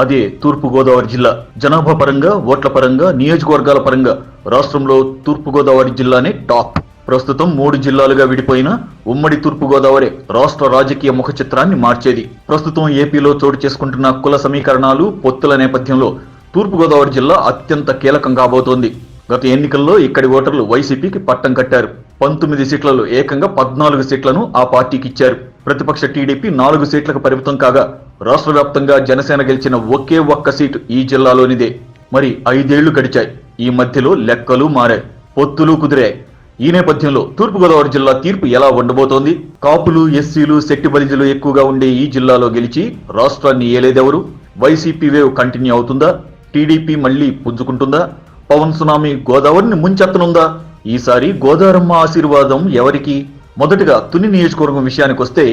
అదే తూర్పుగోదావరి జిల్లా జనాభా పరంగా ఓట్ల పరంగా నియోజకవర్గాల పరంగా రాష్ట్రంలో తూర్పుగోదావరి జిల్లానే టాప్. ప్రస్తుతం మూడు జిల్లాలుగా విడిపోయిన ఉమ్మడి తూర్పుగోదావరి రాష్ట్ర రాజకీయ ముఖ చిత్రాన్ని మార్చేది. ప్రస్తుతం ఏపీలో చోటు చేసుకుంటున్న కుల సమీకరణాలు పొత్తుల నేపథ్యంలో తూర్పుగోదావరి జిల్లా అత్యంత కీలకం కాబోతోంది. గత ఎన్నికల్లో ఇక్కడి ఓటర్లు వైసీపీకి పట్టం కట్టారు. పంతొమ్మిది సీట్లలో ఏకంగా పద్నాలుగు సీట్లను ఆ పార్టీకి ఇచ్చారు. ప్రతిపక్ష టీడీపీ నాలుగు సీట్లకు పరిమితం కాగా రాష్ట్ర వ్యాప్తంగా జనసేన గెలిచిన ఒకే ఒక్క సీటు ఈ జిల్లాలోనిదే. మరి ఐదేళ్ళు గడిచాయి. ఈ మధ్యలో లెక్కలు మారాయి. పొత్తులు కుదిరాయి. ఈ నేపథ్యంలో తూర్పుగోదావరి జిల్లా తీర్పు ఎలా ఉండబోతోంది? కాపులు ఎస్సీలు శెట్టి బలిజలు ఎక్కువగా ఉండే ఈ జిల్లాలో గెలిచి రాష్ట్రాన్ని ఏలేదెవరు? వైసీపీ వేవ్ కంటిన్యూ అవుతుందా? టీడీపీ మళ్ళీ పుంజుకుంటుందా? పవన్ సునామీ గోదావరిని ముంచెత్తనుందా? ఈసారి గోదారమ్మ ఆశీర్వాదం ఎవరికి? మొదటగా తుని నియోజకవర్గం విషయానికి వస్తే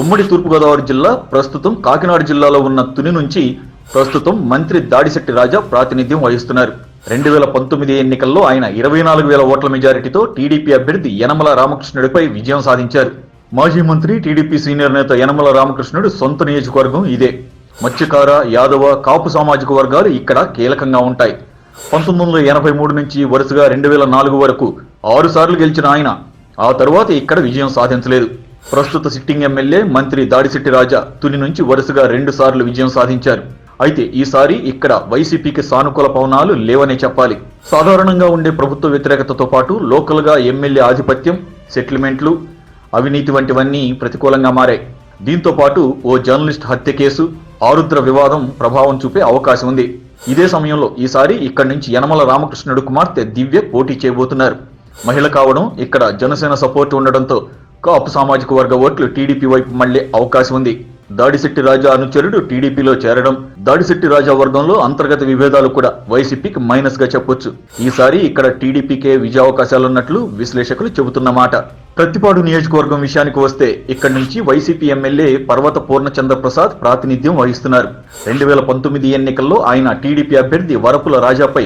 ఉమ్మడి తూర్పుగోదావరి జిల్లా ప్రస్తుతం కాకినాడ జిల్లాలో ఉన్న తుని నుంచి ప్రస్తుతం మంత్రి దాడిశెట్టి రాజా ప్రాతినిధ్యం వహిస్తున్నారు. రెండు వేల పంతొమ్మిది ఎన్నికల్లో ఆయన ఇరవై నాలుగు వేల ఓట్ల మెజారిటీతో టీడీపీ అభ్యర్థి యనమల రామకృష్ణుడిపై విజయం సాధించారు. మాజీ మంత్రి టీడీపీ సీనియర్ నేత యనమల రామకృష్ణుడు సొంత నియోజకవర్గం ఇదే. మత్స్యకార యాదవ కాపు సామాజిక వర్గాలు ఇక్కడ కీలకంగా ఉంటాయి. పంతొమ్మిది వందల ఎనభై మూడు నుంచి వరుసగా రెండు వేల నాలుగు వరకు ఆరు సార్లు గెలిచిన ఆయన. ఆ తరువాత ఇక్కడ విజయం సాధించలేదు. ప్రస్తుత సిట్టింగ్ ఎమ్మెల్యే మంత్రి దాడిశెట్టి రాజా తుని నుంచి వరుసగా రెండు సార్లు విజయం సాధించారు. అయితే ఈసారి ఇక్కడ వైసీపీకి సానుకూల పవనాలు లేవనే చెప్పాలి. సాధారణంగా ఉండే ప్రభుత్వ వ్యతిరేకతతో పాటు లోకల్గా ఎమ్మెల్యే ఆధిపత్యం సెటిల్మెంట్లు అవినీతి వంటివన్నీ ప్రతికూలంగా మారాయి. దీంతో పాటు ఓ జర్నలిస్ట్ హత్య కేసు ఆరుద్ర వివాదం ప్రభావం చూపే అవకాశం ఉంది. ఇదే సమయంలో ఈసారి ఇక్కడి నుంచి యనమల రామకృష్ణుడు కుమార్తె దివ్య పోటీ చేయబోతున్నారు. మహిళ కావడం ఇక్కడ జనసేన సపోర్ట్ ఉండడంతో కాపు సామాజిక వర్గ ఓట్లు టీడీపీ వైపు మళ్ళే అవకాశం ఉంది. దాడిశెట్టి రాజా అనుచరుడు టీడీపీలో చేరడం దాడిశెట్టి రాజా వర్గంలో అంతర్గత విభేదాలు కూడా వైసీపీకి మైనస్గా చెప్పొచ్చు. ఈసారి ఇక్కడ టీడీపీకే విజయావకాశాలున్నట్లు విశ్లేషకులు చెబుతున్నమాట. ప్రతిపాడు నియోజకవర్గం విషయానికి వస్తే ఇక్కడి నుంచి వైసీపీ ఎమ్మెల్యే పర్వత పూర్ణచంద్ర ప్రసాద్ ప్రాతినిధ్యం వహిస్తున్నారు. రెండు వేల పంతొమ్మిది ఎన్నికల్లో ఆయన టీడీపీ అభ్యర్థి వరపుల రాజాపై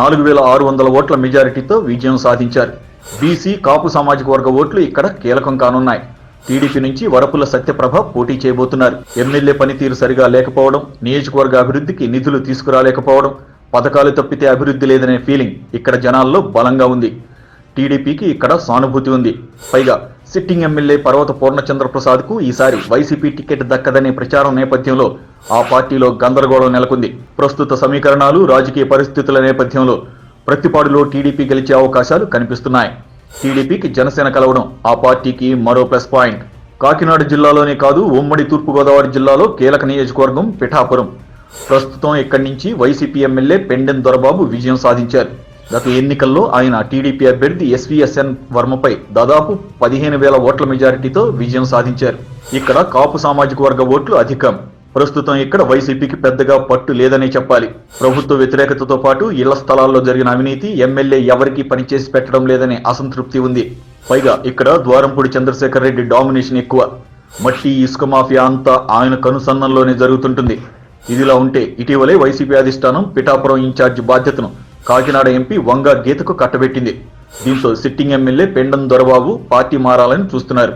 నాలుగు వేల ఆరు వందల ఓట్ల మెజారిటీతో విజయం సాధించారు. బీసీ కాపు సామాజిక వర్గ ఓట్లు ఇక్కడ కీలకం కానున్నాయి. టీడీపీ నుంచి వరపుల సత్యప్రభ పోటీ చేయబోతున్నారు. ఎమ్మెల్యే పనితీరు సరిగా లేకపోవడం నియోజకవర్గ అభివృద్ధికి నిధులు తీసుకురాలేకపోవడం పథకాలు తప్పితే అభివృద్ధి లేదనే ఫీలింగ్ ఇక్కడ జనాల్లో బలంగా ఉంది. టీడీపీకి ఇక్కడ సానుభూతి ఉంది. పైగా సిట్టింగ్ ఎమ్మెల్యే పర్వత పూర్ణచంద్రప్రసాద్కు ఈసారి వైసీపీ టికెట్ దక్కదనే ప్రచారం నేపథ్యంలో ఆ పార్టీలో గందరగోళం నెలకొంది. ప్రస్తుత సమీకరణాలు రాజకీయ పరిస్థితుల నేపథ్యంలో ప్రతిపాడులో టీడీపీ గెలిచే అవకాశాలు కనిపిస్తున్నాయి. టీడీపీకి జనసేన కలవడం ఆ పార్టీకి మరో ప్లస్ పాయింట్. కాకినాడ జిల్లాలోనే కాదు ఉమ్మడి తూర్పుగోదావరి జిల్లాలో కీలక నియోజకవర్గం పిఠాపురం. ప్రస్తుతం ఇక్కడి నుంచి వైసీపీ ఎమ్మెల్యే పెండెన్ దొరబాబు విజయం సాధించారు. గత ఎన్నికల్లో ఆయన టీడీపీ అభ్యర్థి ఎస్వీఎస్ఎన్ వర్మపై దాదాపు పదిహేను వేల ఓట్ల మెజారిటీతో విజయం సాధించారు. ఇక్కడ కాపు సామాజిక వర్గ ఓట్లు అధికం. ప్రస్తుతం ఇక్కడ వైసీపీకి పెద్దగా పట్టు లేదనే చెప్పాలి. ప్రభుత్వ వ్యతిరేకతతో పాటు ఇళ్ళ స్థలాల్లో జరిగిన అవినీతి ఎమ్మెల్యే ఎవరికీ పనిచేసి పెట్టడం లేదనే అసంతృప్తి ఉంది. పైగా ఇక్కడ ద్వారంపూడి చంద్రశేఖర్ రెడ్డి డామినేషన్ ఎక్కువ. మట్టి ఇసుక మాఫియా అంతా ఆయన కనుసన్నంలోనే జరుగుతుంటుంది. ఇదిలా ఉంటే ఇటీవలే వైసీపీ అధిష్టానం పిఠాపురం ఇన్ఛార్జ్ బాధ్యతను కాకినాడ ఎంపీ వంగ గీతకు కట్టబెట్టింది. దీంతో sitting MLA Pendam Dorababu party మారాలని చూస్తున్నారు.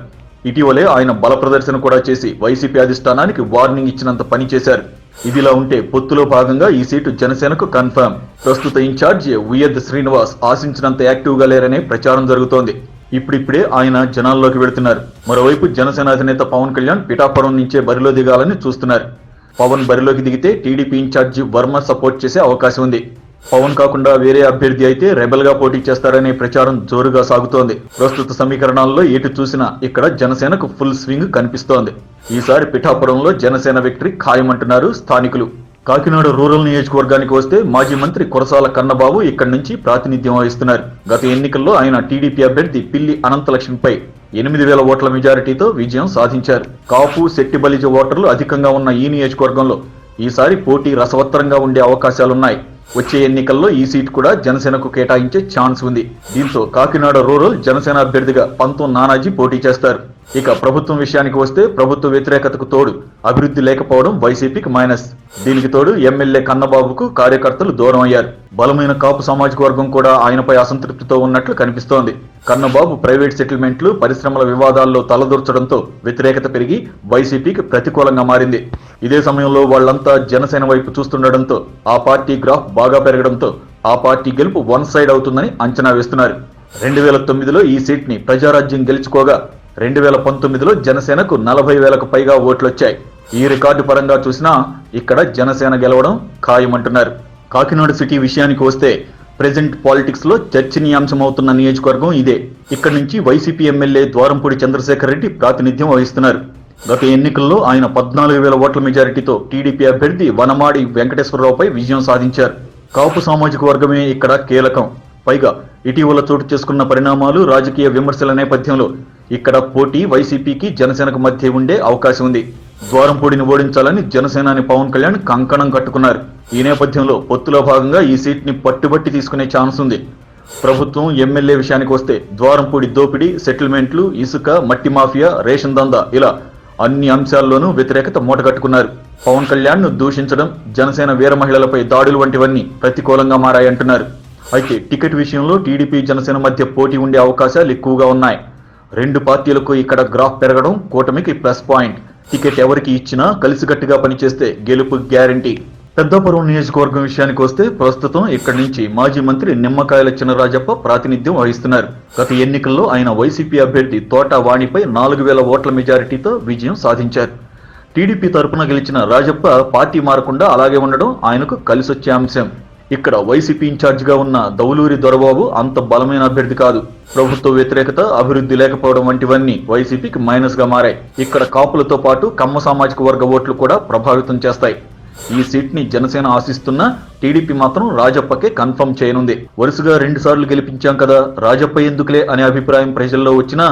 ఇటీవలే ఆయన బల ప్రదర్శన కూడా చేసి వైసీపీ అధిష్టానానికి వార్నింగ్ ఇచ్చినంత పని చేశారు. ఇదిలా ఉంటే పొత్తులో భాగంగా ఈ సీటు జనసేనకు కన్ఫర్మ్. ప్రస్తుత ఇన్ఛార్జ్ ఉయ్యద్ శ్రీనివాస్ ఆశించినంత యాక్టివ్గా లేరనే ప్రచారం జరుగుతోంది. ఇప్పుడిప్పుడే ఆయన జనాల్లోకి వెళుతున్నారు. మరోవైపు జనసేన అధినేత పవన్ కళ్యాణ్ పిఠాపురం నుంచే బరిలో దిగాలని చూస్తున్నారు. పవన్ బరిలోకి దిగితే టీడీపీ ఇన్ఛార్జి వర్మ సపోర్ట్ చేసే అవకాశం ఉంది. పవన్ కాకుండా వేరే అభ్యర్థి అయితే రెబల్గా పోటీ చేస్తారనే ప్రచారం జోరుగా సాగుతోంది. ప్రస్తుత సమీకరణాల్లో ఎటు చూసినా ఇక్కడ జనసేనకు ఫుల్ స్వింగ్ కనిపిస్తోంది. ఈసారి పిఠాపురంలో జనసేన విక్టరీ ఖాయమంటున్నారు స్థానికులు. కాకినాడ రూరల్ నియోజకవర్గానికి వస్తే మాజీ మంత్రి కురసాల కన్నబాబు ఇక్కడి నుంచి ప్రాతినిధ్యం వహిస్తున్నారు. గత ఎన్నికల్లో ఆయన టీడీపీ అభ్యర్థి పిల్లి అనంతలక్ష్మిపై ఎనిమిది వేల ఓట్ల మెజారిటీతో విజయం సాధించారు. కాపు సెట్టిబలిజ ఓటర్లు అధికంగా ఉన్న ఈ నియోజకవర్గంలో ఈసారి పోటీ రసవత్తరంగా ఉండే అవకాశాలున్నాయి. వచ్చే ఎన్నికల్లో ఈ సీట్ కూడా జనసేనకు కేటాయించే ఛాన్స్ ఉంది. దీంతో కాకినాడ రూరల్ జనసేన అభ్యర్థిగా పంతం నానాజీ పోటీ చేస్తారు. ఇక ప్రభుత్వం విషయానికి వస్తే ప్రభుత్వ వ్యతిరేకతకు తోడు అభివృద్ధి లేకపోవడం వైసీపీకి మైనస్. దీనికి తోడు ఎమ్మెల్యే కన్నబాబుకు కార్యకర్తలు దూరం అయ్యారు. బలమైన కాపు సామాజిక వర్గం కూడా ఆయనపై అసంతృప్తితో ఉన్నట్లు కనిపిస్తోంది. కన్నబాబు ప్రైవేట్ సెటిల్మెంట్లు పరిశ్రమల వివాదాల్లో తలదూర్చడంతో వ్యతిరేకత పెరిగి వైసీపీకి ప్రతికూలంగా మారింది. ఇదే సమయంలో వాళ్ళంతా జనసేన వైపు చూస్తుండటంతో ఆ పార్టీ గ్రాఫ్ బాగా పెరగడంతో ఆ పార్టీ గెలుపు వన్ సైడ్ అవుతుందని అంచనా వేస్తున్నారు. రెండు వేల తొమ్మిదిలో ఈ సీట్ని ప్రజారాజ్యం గెలుచుకోగా రెండు వేల పంతొమ్మిదిలో జనసేనకు నలభై వేలకు పైగా ఓట్లొచ్చాయి. ఈ రికార్డు పరంగా చూసినా ఇక్కడ జనసేన గెలవడం ఖాయమంటున్నారు. కాకినాడ సిటీ విషయానికి వస్తే ప్రెజెంట్ పాలిటిక్స్లో చర్చనీయాంశమవుతున్న నియోజకవర్గం ఇదే. ఇక్కడి నుంచి వైసీపీ ఎమ్మెల్యే ద్వారంపూడి చంద్రశేఖర్ రెడ్డి ప్రాతినిధ్యం వహిస్తున్నారు. గత ఎన్నికల్లో ఆయన పద్నాలుగు వేల ఓట్ల మెజారిటీతో టీడీపీ అభ్యర్థి వనమాడి వెంకటేశ్వరరావుపై విజయం సాధించారు. కాపు సామాజిక వర్గమే ఇక్కడ కీలకం. పైగా ఇటీవల చోటు చేసుకున్న పరిణామాలు రాజకీయ విమర్శల నేపథ్యంలో ఇక్కడ పోటీ వైసీపీకి జనసేనకు మధ్య ఉండే అవకాశం ఉంది. ద్వారంపూడిని ఓడించాలని జనసేనాని పవన్ కళ్యాణ్ కంకణం కట్టుకున్నారు. ఈ నేపథ్యంలో పొత్తులో భాగంగా ఈ సీట్ని పట్టుబట్టి తీసుకునే ఛాన్స్ ఉంది. ప్రభుత్వం ఎమ్మెల్యే విషయానికి వస్తే ద్వారంపూడి దోపిడీ సెటిల్మెంట్లు ఇసుక మట్టి మాఫియా రేషన్ దందా ఇలా అన్ని అంశాల్లోనూ వ్యతిరేకత మూటగట్టుకున్నారు. పవన్ కళ్యాణ్ను దూషించడం జనసేన వీర మహిళలపై దాడులు వంటివన్నీ ప్రతికూలంగా మారాయంటున్నారు. అయితే టికెట్ విషయంలో టీడీపీ జనసేన మధ్య పోటీ ఉండే అవకాశాలు ఎక్కువగా ఉన్నాయి. రెండు పార్టీలకు ఇక్కడ గ్రాఫ్ పెరగడం కూటమికి ప్లస్ పాయింట్. టికెట్ ఎవరికి ఇచ్చినా కలిసికట్టుగా పనిచేస్తే గెలుపు గ్యారంటీ. పెద్దపురం నియోజకవర్గం విషయానికి వస్తే ప్రస్తుతం ఇక్కడి నుంచి మాజీ మంత్రి నిమ్మకాయల చినరాజప్ప ప్రాతినిధ్యం వహిస్తున్నారు. గత ఎన్నికల్లో ఆయన వైసీపీ అభ్యర్థి తోట వాణిపై నాలుగు వేల ఓట్ల మెజారిటీతో విజయం సాధించారు. టీడీపీ తరపున గెలిచిన రాజప్ప పార్టీ మారకుండా అలాగే ఉండడం ఆయనకు కలిసొచ్చే అంశం. ఇక్కడ వైసీపీ ఇన్ఛార్జిగా ఉన్న దౌలూరి దొరబాబు అంత బలమైన అభ్యర్థి కాదు. ప్రభుత్వ వ్యతిరేకత అభివృద్ధి లేకపోవడం వంటివన్నీ వైసీపీకి మైనస్గా మారాయి. ఇక్కడ కాపులతో పాటు కమ్మ సామాజిక వర్గ ఓట్లు కూడా ప్రభావితం చేస్తాయి. ఈ సీట్ని జనసేన ఆశిస్తున్న టీడీపీ మాత్రం రాజప్పకే కన్ఫర్మ్ చేయనుంది. వరుసగా రెండు సార్లు గెలిపించాం కదా రాజప్ప ఎందుకులే అనే అభిప్రాయం ప్రజల్లో వచ్చినా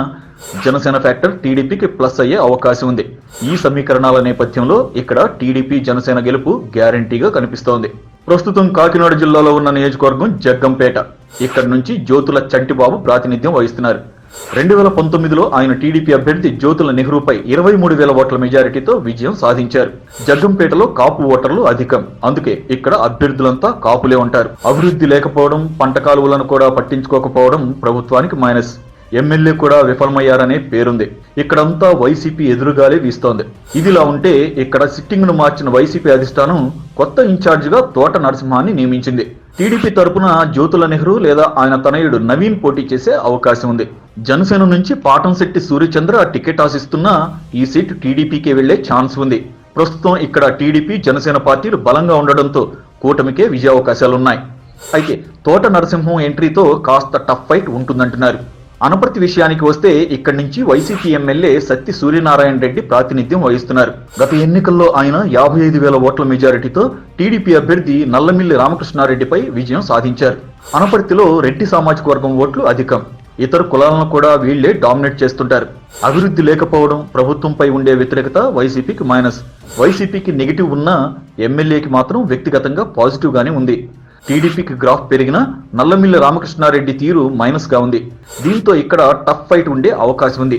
జనసేన ఫ్యాక్టర్ టీడీపీకి ప్లస్ అయ్యే అవకాశం ఉంది. ఈ సమీకరణాల నేపథ్యంలో ఇక్కడ టీడీపీ జనసేన గెలుపు గ్యారంటీగా కనిపిస్తోంది. ప్రస్తుతం కాకినాడ జిల్లాలో ఉన్న నియోజకవర్గం జగ్గంపేట. ఇక్కడ నుంచి జ్యోతుల చంటిబాబు ప్రాతినిధ్యం వహిస్తున్నారు. రెండు వేల పంతొమ్మిదిలో ఆయన టీడీపీ అభ్యర్థి జ్యోతుల నెహ్రూపై ఇరవై మూడు వేల ఓట్ల మెజారిటీతో విజయం సాధించారు. జగ్గంపేటలో కాపు ఓటర్లు అధికం. అందుకే ఇక్కడ అభ్యర్థులంతా కాపులే ఉంటారు. అభివృద్ధి లేకపోవడం పంట కాలువలను కూడా పట్టించుకోకపోవడం ప్రభుత్వానికి మైనస్. ఎమ్మెల్యే కూడా విఫలమయ్యారనే పేరుంది. ఇక్కడంతా వైసీపీ ఎదురుగాలే వీస్తోంది. ఇదిలా ఉంటే ఇక్కడ సిట్టింగ్ను మార్చిన వైసీపీ అధిష్టానం కొత్త ఇన్ఛార్జిగా తోట నరసింహాన్ని నియమించింది. టీడీపీ తరపున జ్యోతుల నెహ్రూ లేదా ఆయన తనయుడు నవీన్ పోటీ చేసే అవకాశం ఉంది. జనసేన నుంచి పాటంశెట్టి సూర్యచంద్ర టికెట్ ఆశిస్తున్నా ఈ సీట్ టీడీపీకే వెళ్ళే ఛాన్స్ ఉంది. ప్రస్తుతం ఇక్కడ టీడీపీ జనసేన పార్టీలు బలంగా ఉండడంతో కూటమికే విజయావకాశాలున్నాయి. అయితే తోట నరసింహం ఎంట్రీతో కాస్త టఫ్ ఫైట్ ఉంటుందంటున్నారు. అనపర్తి విషయానికి వస్తే ఇక్కడి నుంచి వైసీపీ ఎమ్మెల్యే సత్తి సూర్యనారాయణ రెడ్డి ప్రాతినిధ్యం వహిస్తున్నారు. గత ఎన్నికల్లో ఆయన యాభై ఐదు వేల ఓట్ల మెజారిటీతో టీడీపీ అభ్యర్థి నల్లమిల్లి రామకృష్ణారెడ్డిపై విజయం సాధించారు. అనపర్తిలో రెడ్డి సామాజిక వర్గం ఓట్లు అధికం. ఇతర కులాలను కూడా వీళ్ళే డామినేట్ చేస్తుంటారు. అభివృద్ధి లేకపోవడం ప్రభుత్వంపై ఉండే వ్యతిరేకత వైసీపీకి మైనస్. వైసీపీకి నెగిటివ్ ఉన్న ఎమ్మెల్యేకి మాత్రం వ్యక్తిగతంగా పాజిటివ్ గానే ఉంది. టీడీపీకి గ్రాఫ్ పెరిగినా నల్లమిల్లి రామకృష్ణారెడ్డి తీరు మైనస్గా ఉంది. దీంతో ఇక్కడ టఫ్ ఫైట్ ఉండే అవకాశం ఉంది.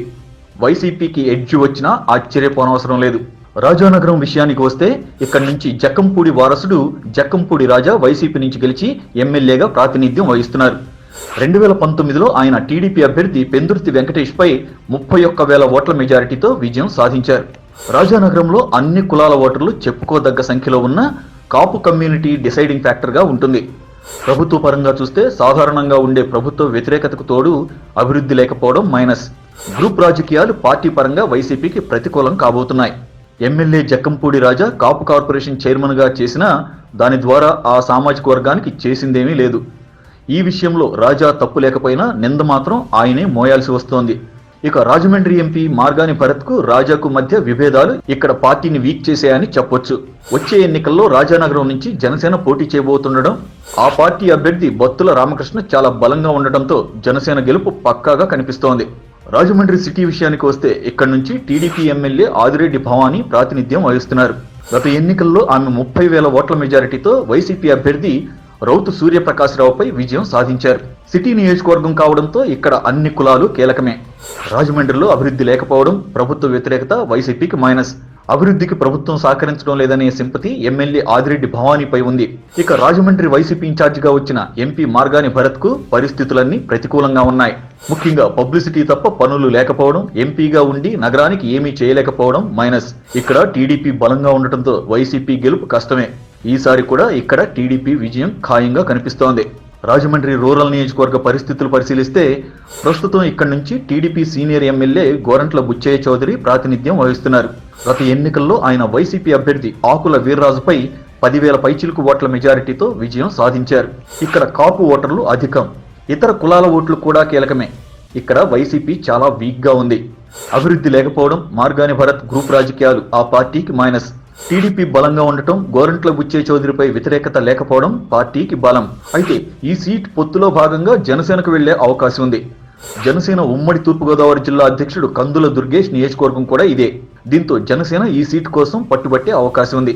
వైసీపీకి ఎడ్జ్ వచ్చినా ఆశ్చర్యపోనవసరం లేదు. రాజానగరం విషయానికి వస్తే ఇక్కడి నుంచి జక్కంపూడి వారసుడు జక్కంపూడి రాజా వైసీపీ నుంచి గెలిచి ఎమ్మెల్యేగా ప్రాతినిధ్యం వహిస్తున్నారు. రెండు వేల పంతొమ్మిదిలో ఆయన టీడీపీ అభ్యర్థి పెందుర్తి వెంకటేష్ పై ముప్పై ఒక్క వేల ఓట్ల మెజారిటీతో విజయం సాధించారు. రాజానగరంలో అన్ని కులాల ఓటర్లు చెప్పుకోదగ్గ సంఖ్యలో ఉన్న కాపు కమ్యూనిటీ డిసైడింగ్ ఫ్యాక్టర్గా ఉంటుంది. ప్రభుత్వ పరంగా చూస్తే సాధారణంగా ఉండే ప్రభుత్వ వ్యతిరేకతకు తోడు అభివృద్ధి లేకపోవడం మైనస్. గ్రూప్ రాజకీయాలు పార్టీ పరంగా వైసీపీకి ప్రతికూలం కాబోతున్నాయి. ఎమ్మెల్యే జక్కంపూడి రాజా కాపు కార్పొరేషన్ చైర్మన్గా చేసినా దాని ద్వారా ఆ సామాజిక వర్గానికి చేసిందేమీ లేదు. ఈ విషయంలో రాజా తప్పు లేకపోయినా నింద మాత్రం ఆయనే మోయాల్సి వస్తోంది. ఇక రాజమండ్రి ఎంపీ మార్గాని భరత్కు రాజాకు మధ్య విభేదాలు ఇక్కడ పార్టీని వీక్ చేశాయని చెప్పొచ్చు. వచ్చే ఎన్నికల్లో రాజానగరం నుంచి జనసేన పోటీ చేయబోతుండడం ఆ పార్టీ అభ్యర్థి బొత్తుల రామకృష్ణ చాలా బలంగా ఉండటంతో జనసేన గెలుపు పక్కాగా కనిపిస్తోంది. రాజమండ్రి సిటీ విషయానికి వస్తే ఇక్కడి నుంచి టీడీపీ ఎమ్మెల్యే ఆదిరెడ్డి భవానీ ప్రాతినిధ్యం వహిస్తున్నారు. గత ఎన్నికల్లో ఆమె ముప్పై వేల ఓట్ల మెజారిటీతో వైసీపీ అభ్యర్థి రౌతు సూర్యప్రకాశ్రావుపై విజయం సాధించారు. సిటీ నియోజకవర్గం కావడంతో ఇక్కడ అన్ని కులాలు కీలకమే. రాజమండ్రిలో అభివృద్ధి లేకపోవడం ప్రభుత్వ వ్యతిరేకత వైసీపీకి మైనస్. అభివృద్ధికి ప్రభుత్వం సహకరించడం లేదనే సింపతి ఎమ్మెల్యే ఆదిరెడ్డి భవానీపై ఉంది. ఇక రాజమండ్రి వైసీపీ ఇన్ఛార్జిగా వచ్చిన ఎంపీ మార్గాని భరత్కు పరిస్థితులన్నీ ప్రతికూలంగా ఉన్నాయి. ముఖ్యంగా పబ్లిసిటీ తప్ప పనులు లేకపోవడం ఎంపీగా ఉండి నగరానికి ఏమీ చేయలేకపోవడం మైనస్. ఇక్కడ టీడీపీ బలంగా ఉండటంతో వైసీపీ గెలుపు కష్టమే. ఈసారి కూడా ఇక్కడ టీడీపీ విజయం ఖాయంగా కనిపిస్తోంది. రాజమండ్రి రూరల్ నియోజకవర్గ పరిస్థితులు పరిశీలిస్తే ప్రస్తుతం ఇక్కడి నుంచి TDP senior MLA Gorantla Butchaiah Chowdary ప్రాతినిధ్యం వహిస్తున్నారు. గత ఎన్నికల్లో ఆయన వైసీపీ అభ్యర్థి ఆకుల వీర్రాజుపై పదివేల పైచిలుకు ఓట్ల మెజారిటీతో విజయం సాధించారు. ఇక్కడ కాపు ఓటర్లు అధికం ఇతర కులాల ఓట్లు కూడా కీలకమే. ఇక్కడ వైసీపీ చాలా వీక్గా ఉంది. అభివృద్ధి లేకపోవడం మార్గాని భరత్ గ్రూప్ రాజకీయాలు ఆ పార్టీకి మైనస్. టీడీపీ బలంగా ఉండటం గోరంట్ల బుచ్చే చౌదరిపై వ్యతిరేకత లేకపోవడం పార్టీకి బలం. అయితే ఈ సీట్ పొత్తులో భాగంగా జనసేనకు వెళ్ళే అవకాశం ఉంది. జనసేన ఉమ్మడి తూర్పుగోదావరి జిల్లా అధ్యక్షుడు కందుల దుర్గేష్ నియోజకవర్గం కూడా ఇదే. దీంతో జనసేన ఈ సీటు కోసం పట్టుబట్టే అవకాశం ఉంది.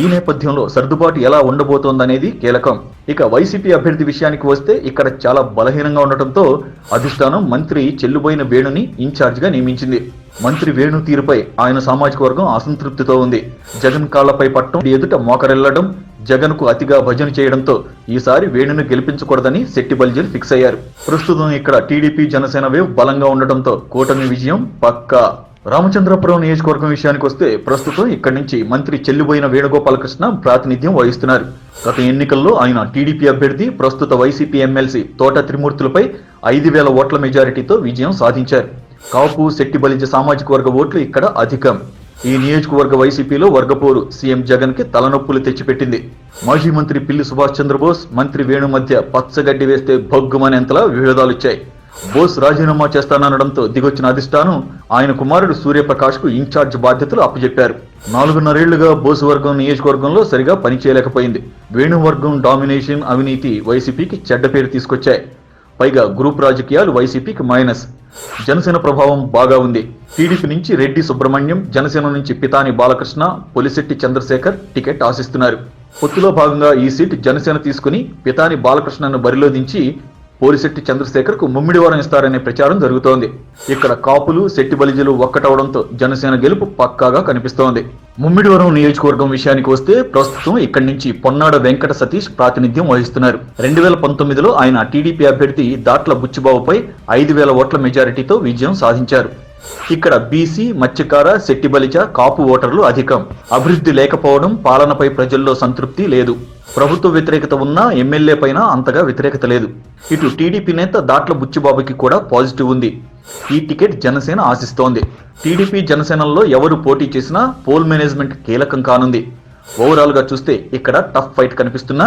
ఈ నేపథ్యంలో సర్దుబాటు ఎలా ఉండబోతోందనేది కీలకం. ఇక వైసీపీ అభ్యర్థి విషయానికి వస్తే ఇక్కడ చాలా బలహీనంగా ఉండటంతో అధిష్టానం మంత్రి చెల్లుబోయిన వేణుని ఇన్ఛార్జ్గా నియమించింది. మంత్రి వేణు తీరుపై ఆయన సామాజిక వర్గం అసంతృప్తితో ఉంది. జగన్ కాళ్ళపై పట్టం ఎదుట మోకరెళ్ళడం జగన్కు అతిగా భజన చేయడంతో ఈసారి వేణును గెలిపించకూడదని శెట్టి బల్జీలు ఫిక్స్ అయ్యారు. ప్రస్తుతం ఇక్కడ టీడీపీ జనసేన వేవ్ బలంగా ఉండటంతో కూటమి విజయం పక్కా. రామచంద్రపురం నియోజకవర్గం విషయానికి వస్తే ప్రస్తుతం ఇక్కడి నుంచి మంత్రి చెల్లిబోయిన వేణుగోపాలకృష్ణ ప్రాతినిధ్యం వహిస్తున్నారు. గత ఎన్నికల్లో ఆయన టీడీపీ అభ్యర్థి ప్రస్తుత వైసీపీ ఎమ్మెల్సీ తోట త్రిమూర్తులపై ఐదు వేల ఓట్ల మెజారిటీతో విజయం సాధించారు. కాపు శెట్టి బలిజ సామాజిక వర్గ ఓట్లు ఇక్కడ అధికం. ఈ నియోజకవర్గ వైసీపీలో వర్గపోరు సీఎం జగన్కి తలనొప్పులు తెచ్చిపెట్టింది. మాజీ మంత్రి పిల్లి సుభాష్ చంద్రబోస్ మంత్రి వేణు మధ్య పచ్చగడ్డి వేస్తే భగ్గుమనేంతలా విభేదాలొచ్చాయి బోస్ రాజీనామా చేస్తాననడంతో దిగొచ్చిన అధిష్టానం ఆయన కుమారుడు సూర్యప్రకాష్కు ఇన్ఛార్జ్ బాధ్యతలు అప్పచెప్పారు నాలుగున్నరేళ్ళుగా బోసు వర్గం నియోజకవర్గంలో సరిగా పనిచేయలేకపోయింది. వేణువర్గం డామినేషన్ అవినీతి వైసీపీకి చెడ్డ పేరు తీసుకొచ్చాయి. పైగా గ్రూప్ రాజకీయాలు వైసీపీకి మైనస్. జనసేన ప్రభావం బాగా ఉంది. టీడీపీ నుంచి రెడ్డి సుబ్రహ్మణ్యం జనసేన నుంచి పితాని బాలకృష్ణ పొలిశెట్టి చంద్రశేఖర్ టికెట్ ఆశిస్తున్నారు. పొత్తులో భాగంగా ఈ సీట్ జనసేన తీసుకుని పితాని బాలకృష్ణను బరిలో దించి పోలిశెట్టి చంద్రశేఖర్కు ముమ్మిడివారం ఇస్తారనే ప్రచారం జరుగుతోంది. ఇక్కడ కాపులు శెట్టి బలిజలు ఒక్కటవడంతో జనసేన గెలుపు పక్కాగా కనిపిస్తోంది. ముమ్మిడివరం నియోజకవర్గం విషయానికి వస్తే ప్రస్తుతం ఇక్కడి నుంచి పొన్నాడ వెంకట సతీష్ ప్రాతినిధ్యం వహిస్తున్నారు. రెండు వేల పంతొమ్మిదిలో ఆయన టీడీపీ అభ్యర్థి దాట్ల బుచ్చిబాబుపై ఐదు వేల ఓట్ల మెజారిటీతో విజయం సాధించారు. ఇక్కడ బీసీ మత్స్యకార శెట్టిబలిజ కాపు ఓటర్లు అధికం. అభివృద్ధి లేకపోవడం పాలనపై ప్రజల్లో సంతృప్తి లేదు. ప్రభుత్వ వ్యతిరేకత ఉన్నా ఎమ్మెల్యే పైన అంతగా వ్యతిరేకత లేదు. ఇటు టీడీపీ నేత దాట్ల బుచ్చిబాబుకి కూడా పాజిటివ్ ఉంది. ఈ టికెట్ జనసేన ఆశిస్తోంది. టీడీపీ జనసేనల్లో ఎవరు పోటీ చేసినా పోల్ మేనేజ్మెంట్ కీలకం కానుంది. ఓవరాల్గా చూస్తే ఇక్కడ టఫ్ ఫైట్ కనిపిస్తున్నా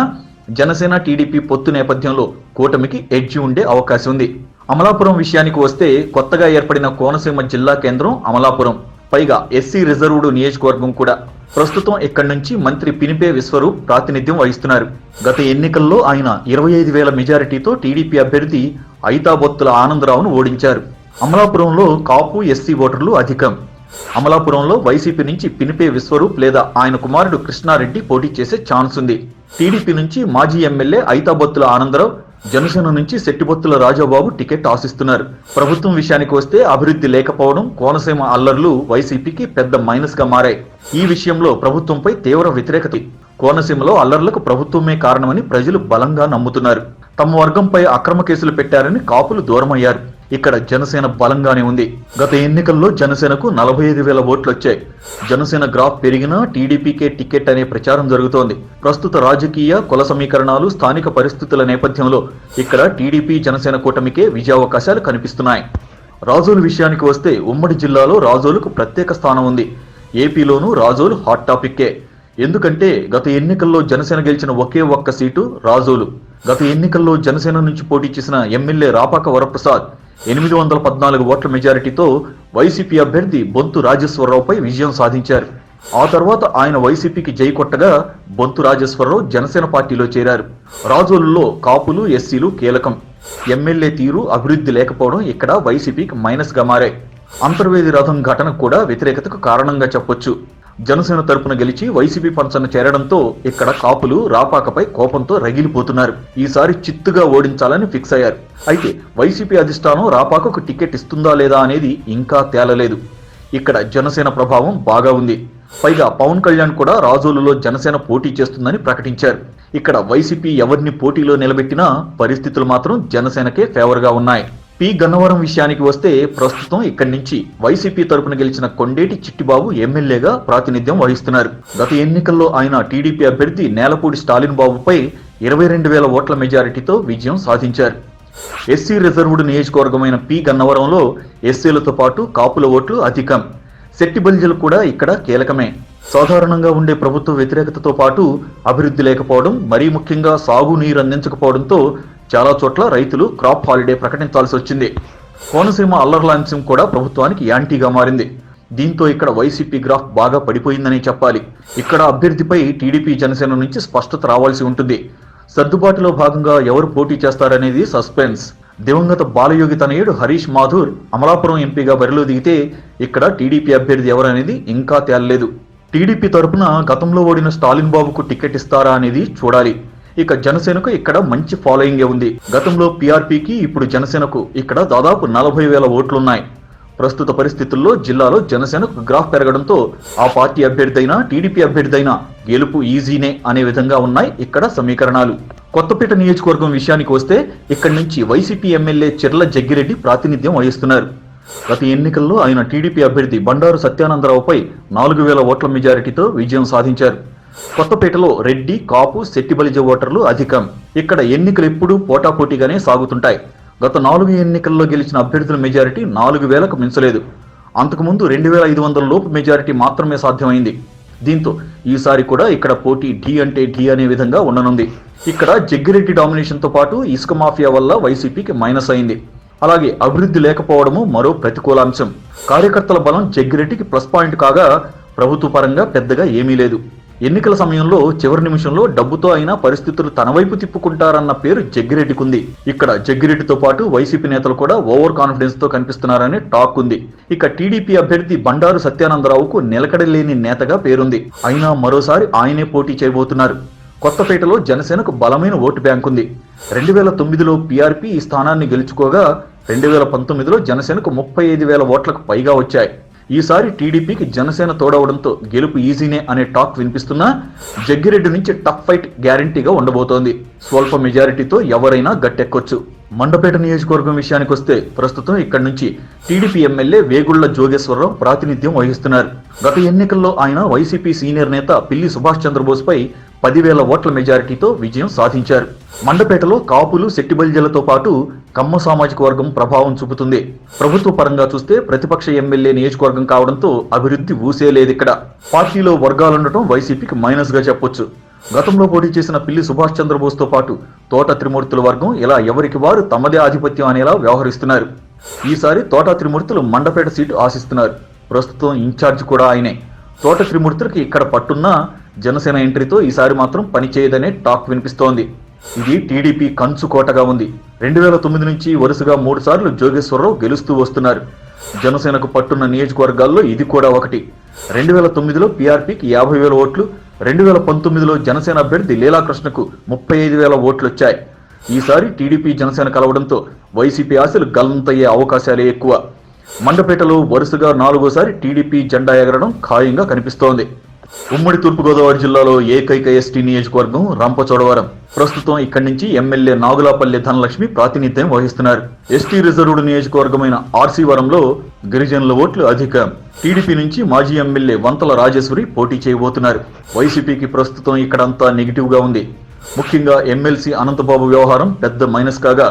జనసేన టీడీపీ పొత్తు నేపథ్యంలో కూటమికి ఎడ్జి ఉండే అవకాశం ఉంది. అమలాపురం విషయానికి వస్తే కొత్తగా ఏర్పడిన కోనసీమ జిల్లా కేంద్రం అమలాపురం. పైగా ఎస్సీ రిజర్వ్డ్ నియోజకవర్గం కూడా. ప్రస్తుతం ఇక్కడి నుంచి మంత్రి పినిపే విశ్వరూప్ ప్రాతినిధ్యం వహిస్తున్నారు. గత ఎన్నికల్లో ఆయన ఇరవై ఐదు వేల మెజారిటీతో టీడీపీ అభ్యర్థి ఐతాబొత్తుల ఆనందరావును ఓడించారు. అమలాపురంలో కాపు ఎస్సీ ఓటర్లు అధికం. అమలాపురంలో వైసీపీ నుంచి పినిపే విశ్వరూప్ లేదా ఆయన కుమారుడు కృష్ణారెడ్డి పోటీ చేసే ఛాన్స్ ఉంది టీడీపీ నుంచి మాజీ ఎమ్మెల్యే ఐతాబొత్తుల ఆనందరావు జనసేన నుంచి శెట్టిబొత్తుల రాజాబాబు టికెట్ ఆశిస్తున్నారు. ప్రభుత్వం విషయానికి వస్తే అభివృద్ధి లేకపోవడం కోనసీమ అల్లర్లు వైసీపీకి పెద్ద మైనస్గా మారాయి. ఈ విషయంలో ప్రభుత్వంపై తీవ్ర వ్యతిరేకత. కోనసీమలో అల్లర్లకు ప్రభుత్వమే కారణమని ప్రజలు బలంగా నమ్ముతున్నారు. తమ వర్గంపై అక్రమ కేసులు పెట్టారని కాపులు దూరమయ్యారు. ఇక్కడ జనసేన బలంగానే ఉంది. గత ఎన్నికల్లో జనసేనకు నలభై ఐదు వేల ఓట్లు వచ్చాయి జనసేన గ్రాఫ్ పెరిగినా టీడీపీకే టికెట్ అనే ప్రచారం జరుగుతోంది. ప్రస్తుత రాజకీయ కుల సమీకరణాలు స్థానిక పరిస్థితుల నేపథ్యంలో ఇక్కడ టీడీపీ జనసేన కూటమికే విజయావకాశాలు కనిపిస్తున్నాయి. రాజోలు విషయానికి వస్తే ఉమ్మడి జిల్లాలో రాజోలుకు ప్రత్యేక స్థానం ఉంది. ఏపీలోనూ రాజోలు హాట్ టాపిక్కే. ఎందుకంటే గత ఎన్నికల్లో జనసేన గెలిచిన ఒకే ఒక్క సీటు రాజోలు. గత ఎన్నికల్లో జనసేన నుంచి పోటీ చేసిన ఎమ్మెల్యే రాపాక వరప్రసాద్ ఎనిమిది వందల పద్నాలుగు ఓట్ల మెజారిటీతో వైసీపీ అభ్యర్థి బొంతు రాజేశ్వరరావుపై విజయం సాధించారు. ఆ తర్వాత ఆయన వైసీపీకి జై కొట్టగా బొంతు రాజేశ్వరరావు జనసేన పార్టీలో చేరారు. రాజోలులో కాపులు ఎస్సీలు కీలకం. ఎమ్మెల్యే తీరు అభివృద్ధి లేకపోవడం ఇక్కడ వైసీపీకి మైనస్గా మారాయి. అంతర్వేది రథం ఘటన కూడా వ్యతిరేకతకు కారణంగా చెప్పొచ్చు. జనసేన తరపున గెలిచి వైసీపీ పంచన చేరడంతో ఇక్కడ కాపులు రాపాకపై కోపంతో రగిలిపోతున్నారు. ఈసారి చిత్తుగా ఓడించాలని ఫిక్స్ అయ్యారు. అయితే వైసీపీ అధిష్టానం రాపాకకు టికెట్ ఇస్తుందా లేదా అనేది ఇంకా తేలలేదు. ఇక్కడ జనసేన ప్రభావం బాగా ఉంది. పైగా పవన్ కళ్యాణ్ కూడా రాజోలులో జనసేన పోటీ చేస్తుందని ప్రకటించారు. ఇక్కడ వైసీపీ ఎవరిని పోటీలో నిలబెట్టినా పరిస్థితులు మాత్రం జనసేనకే ఫేవర్గా ఉన్నాయి. పి గన్నవరం విషయానికి వస్తే ప్రస్తుతం ఇక్కడి నుంచి వైసీపీ తరపున గెలిచిన కొండేటి చిట్టిబాబు ఎమ్మెల్యేగా ప్రాతినిధ్యం వహిస్తున్నారు. గత ఎన్నికల్లో ఆయన టీడీపీ అభ్యర్థి నేలపూడి స్టాలిన్ బాబుపై ఇరవై రెండు వేల ఓట్ల మెజారిటీతో విజయం సాధించారు. ఎస్సీ రిజర్వ్డ్ నియోజకవర్గమైన పి గన్నవరంలో ఎస్సీలతో పాటు కాపుల ఓట్లు అధికం. శెట్టిబల్జలు కూడా ఇక్కడ కీలకమే. సాధారణంగా ఉండే ప్రభుత్వ వ్యతిరేకతతో పాటు అభివృద్ధి లేకపోవడం మరీ ముఖ్యంగా సాగు నీరు అందించకపోవడంతో చాలా చోట్ల రైతులు క్రాప్ హాలిడే ప్రకటించాల్సి వచ్చింది. కోనసీమ అల్లర్లాంఛం కూడా ప్రభుత్వానికి యాంటీగా మారింది. దీంతో ఇక్కడ వైసీపీ గ్రాఫ్ బాగా పడిపోయిందని చెప్పాలి. ఇక్కడ అభ్యర్థిపై టీడీపీ జనసేన నుంచి స్పష్టత రావాల్సి ఉంటుంది. సర్దుబాటులో భాగంగా ఎవరు పోటీ చేస్తారనేది సస్పెన్స్. దివంగత బాలయోగి తనయుడు హరీష్ మాధుర్ అమలాపురం ఎంపీగా బరిలో దిగితే ఇక్కడ టీడీపీ అభ్యర్థి ఎవరనేది ఇంకా తేలలేదు. టీడీపీ తరపున గతంలో ఓడిన స్టాలిన్ బాబుకు టికెట్ ఇస్తారా అనేది చూడాలి. ఇక జనసేనకు ఇక్కడ మంచి ఫాలోయింగే ఉంది. గతంలో పీఆర్పీకి ఇప్పుడు జనసేనకు ఇక్కడ దాదాపు నలభై వేల ఓట్లున్నాయి. ప్రస్తుత పరిస్థితుల్లో జిల్లాలో జనసేనకు గ్రాఫ్ పెరగడంతో ఆ పార్టీ అభ్యర్థి అయినా టీడీపీ అభ్యర్థి అయినా గెలుపు ఈజీనే అనే విధంగా ఉన్నాయి ఇక్కడ సమీకరణాలు. కొత్తపేట నియోజకవర్గం విషయానికి వస్తే ఇక్కడి నుంచి వైసీపీ ఎమ్మెల్యే చెర్ల జగ్గిరెడ్డి ప్రాతినిధ్యం వహిస్తున్నారు. గత ఎన్నికల్లో ఆయన టీడీపీ అభ్యర్థి బండారు సత్యానందరావుపై నాలుగు వేల ఓట్ల మెజారిటీతో విజయం సాధించారు. కొత్తపేటలో రెడ్డి కాపు శెట్టిబలిజ ఓటర్లు అధికం. ఇక్కడ ఎన్నికలు ఎప్పుడూ పోటాపోటీగానే సాగుతుంటాయి. గత నాలుగు ఎన్నికల్లో గెలిచిన అభ్యర్థుల మెజారిటీ నాలుగు వేలకు మించలేదు. అంతకుముందు రెండు వేల ఐదు వందల లోపు మెజారిటీ మాత్రమే సాధ్యమైంది. దీంతో ఈసారి కూడా ఇక్కడ పోటీ ఢీ అంటే ఢీ అనే విధంగా ఉండనుంది. ఇక్కడ జగ్గిరెడ్డి డామినేషన్తో పాటు ఇసుక మాఫియా వల్ల వైసీపీకి మైనస్ అయింది. అలాగే అభివృద్ధి లేకపోవడము మరో ప్రతికూలాంశం. కార్యకర్తల బలం జగ్గిరెడ్డికి ప్లస్ పాయింట్ కాగా ప్రభుత్వ పరంగా పెద్దగా ఏమీ లేదు. ఎన్నికల సమయంలో చివరి నిమిషంలో డబ్బుతో అయినా పరిస్థితులు తన వైపు తిప్పుకుంటారన్న పేరు జగ్గిరెడ్డికి ఉంది ఇక్కడ జగ్గిరెడ్డితో పాటు వైసీపీ నేతలు కూడా ఓవర్ కాన్ఫిడెన్స్తో కనిపిస్తున్నారని టాక్ ఉంది. ఇక టీడీపీ అభ్యర్థి బండారు సత్యానందరావుకు నిలకడలేని నేతగా పేరుంది. అయినా మరోసారి ఆయనే పోటీ చేయబోతున్నారు. కొత్తపేటలో జనసేనకు బలమైన ఓటు బ్యాంక్ ఉంది రెండు వేల తొమ్మిదిలో పీఆర్పీ ఈ స్థానాన్ని గెలుచుకోగా రెండు వేల పంతొమ్మిదిలో జనసేనకు ముప్పై ఐదు వేల ఓట్లకు పైగా వచ్చాయి. ఈసారి టీడీపీకి జనసేన తోడవడంతో గెలుపు ఈజీనే అనే టాక్ వినిపిస్తున్నా జగ్గిరెడ్డి నుంచి టఫ్ ఫైట్ గ్యారంటీగా ఉండబోతోంది. స్వల్ప మెజారిటీతో ఎవరైనా గట్టెక్కొచ్చు. మండపేట నియోజకవర్గం విషయానికి వస్తే ప్రస్తుతం ఇక్కడి నుంచి టీడీపీ ఎమ్మెల్యే వేగుళ్ళ జోగేశ్వరరావు ప్రాతినిధ్యం వహిస్తున్నారు. గత ఎన్నికల్లో ఆయన వైసీపీ సీనియర్ నేత పిల్లి సుభాష్ చంద్రబోస్ పై పదివేల ఓట్ల మెజారిటీతో విజయం సాధించారు. మండపేటలో కాపులు శెట్టిబల్జలతో పాటు కమ్మ సామాజిక వర్గం ప్రభావం చూపుతుంది. ప్రభుత్వ పరంగా చూస్తే ప్రతిపక్ష ఎమ్మెల్యే నియోజకవర్గం కావడంతో అభివృద్ధి ఊసేలేదు ఇక్కడ. పార్టీలో వర్గాలుండటం వైసీపీకి మైనస్గా చెప్పొచ్చు. గతంలో పోటీ చేసిన పిల్లి సుభాష్ చంద్రబోస్తో పాటు తోట త్రిమూర్తుల వర్గం ఇలా ఎవరికి వారు తమదే ఆధిపత్యం అనేలా వ్యవహరిస్తున్నారు. ఈసారి తోట త్రిమూర్తులు మండపేట సీటు ఆశిస్తున్నారు. ప్రస్తుతం ఇన్ఛార్జ్ కూడా ఆయనే. తోట త్రిమూర్తులకి ఇక్కడ పట్టున్నా జనసేన ఎంట్రీతో ఈసారి మాత్రం పనిచేయదనే టాక్ వినిపిస్తోంది. ఇది టీడీపీ కంచు కోటగా ఉంది. రెండు వేల తొమ్మిది నుంచి వరుసగా మూడు సార్లు జోగేశ్వరరావు గెలుస్తూ వస్తున్నారు. జనసేనకు పట్టున్న నియోజకవర్గాల్లో ఇది కూడా ఒకటి. రెండు వేల తొమ్మిదిలో పీఆర్పీకి యాభై వేల ఓట్లు రెండు వేల పంతొమ్మిదిలో జనసేన అభ్యర్థి లీలాకృష్ణకు ముప్పై ఐదు వేల ఓట్లు వచ్చాయి ఈసారి టీడీపీ జనసేన కలవడంతో వైసీపీ ఆశలు గల్లంతయ్యే అవకాశాలే ఎక్కువ. మండపేటలో వరుసగా నాలుగోసారి టీడీపీ జెండా ఎగరడం ఖాయంగా కనిపిస్తోంది. ఉమ్మడి తూర్పుగోదావరి జిల్లాలో ఏకైక ఎస్టీ నియోజకవర్గం రంపచోడవరం. ప్రస్తుతం ఇక్కడి నుంచి ఎమ్మెల్యే నాగులాపల్లి ధనలక్ష్మి ప్రాతినిధ్యం వహిస్తున్నారు. ఎస్టీ రిజర్వ్డ్ నియోజకవర్గమైన ఆర్సీ వరంలో గిరిజనుల ఓట్లు అధిక. టీడీపీ నుంచి మాజీ ఎమ్మెల్యే వంతల రాజేశ్వరి పోటీ చేయబోతున్నారు. వైసీపీకి ప్రస్తుతం ఇక్కడంతా నెగిటివ్గా ఉంది. ముఖ్యంగా ఎమ్మెల్సీ అనంతబాబు వ్యవహారం పెద్ద మైనస్ కాగా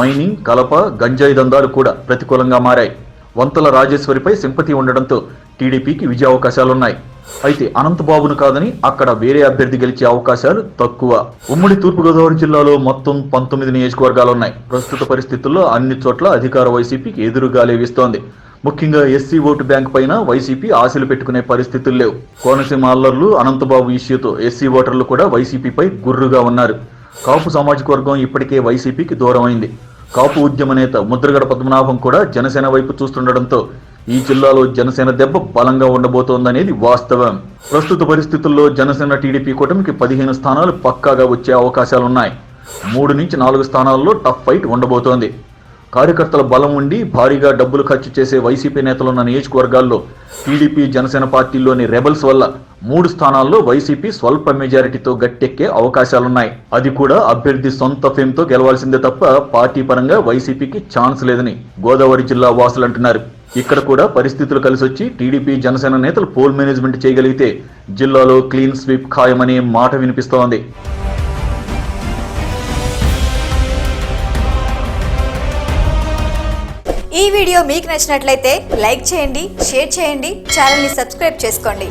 మైనింగ్ కలప గంజాయి దందాలు కూడా ప్రతికూలంగా మారాయి. వంతల రాజేశ్వరిపై సింపతి ఉండడంతో టీడీపీకి విజయావకాశాలున్నాయి. అయితే అనంతబాబును కాదని అక్కడ వేరే అభ్యర్థి గెలిచే అవకాశాలు తక్కువ. ఉమ్మడి తూర్పుగోదావరి జిల్లాలో మొత్తం పంతొమ్మిది నియోజకవర్గాలు ఉన్నాయి ప్రస్తుత పరిస్థితుల్లో అన్ని చోట్ల అధికార వైసీపీకి ఎదురుగాలే వీస్తోంది ముఖ్యంగా ఎస్సీ ఓటు బ్యాంక్ పైన వైసీపీ ఆశలు పెట్టుకునే పరిస్థితులు లేవు. కోనసీమ అల్లర్లు అనంతబాబు ఇష్యూతో ఎస్సీ ఓటర్లు కూడా వైసీపీపై గుర్రుగా ఉన్నారు. కాపు సామాజిక వర్గం ఇప్పటికే వైసీపీకి దూరమైంది. కాపు ఉద్యమ నేత ముద్రగడ పద్మనాభం కూడా జనసేన వైపు చూస్తుండడంతో ఈ జిల్లాలో జనసేన దెబ్బ బలంగా ఉండబోతోందనేది వాస్తవం. ప్రస్తుత పరిస్థితుల్లో జనసేన టీడీపీ కూటమికి పదిహేను స్థానాలు పక్కాగా వచ్చే అవకాశాలున్నాయి. మూడు నుంచి నాలుగు స్థానాల్లో టఫ్ ఫైట్ ఉండబోతోంది. కార్యకర్తల బలం ఉండి భారీగా డబ్బులు ఖర్చు చేసే వైసీపీ నేతలున్న నియోజకవర్గాల్లో టీడీపీ జనసేన పార్టీల్లోని రెబల్స్ వల్ల మూడు స్థానాల్లో వైసీపీ స్వల్ప మెజారిటీతో గట్టెక్కే అవకాశాలున్నాయి. అది కూడా అభ్యర్థి సొంత ఫేమ్తో గెలవాల్సిందే తప్ప పార్టీ పరంగా వైసీపీకి ఛాన్స్ లేదని గోదావరి జిల్లా వాసులు అంటున్నారు. ఇక్కడ కూడా పరిస్థితులు కలిసొచ్చి టీడీపీ జనసేన నేతలు పోల్ మేనేజ్మెంట్ చేయగలిగితే జిల్లాలో క్లీన్ స్వీప్ ఖాయమనే మాట వినిపిస్తోంది. ఈ వీడియో మీకు నచ్చినట్లయితే లైక్ చేయండి షేర్ చేయండి ఛానల్ని సబ్స్క్రైబ్ చేసుకోండి.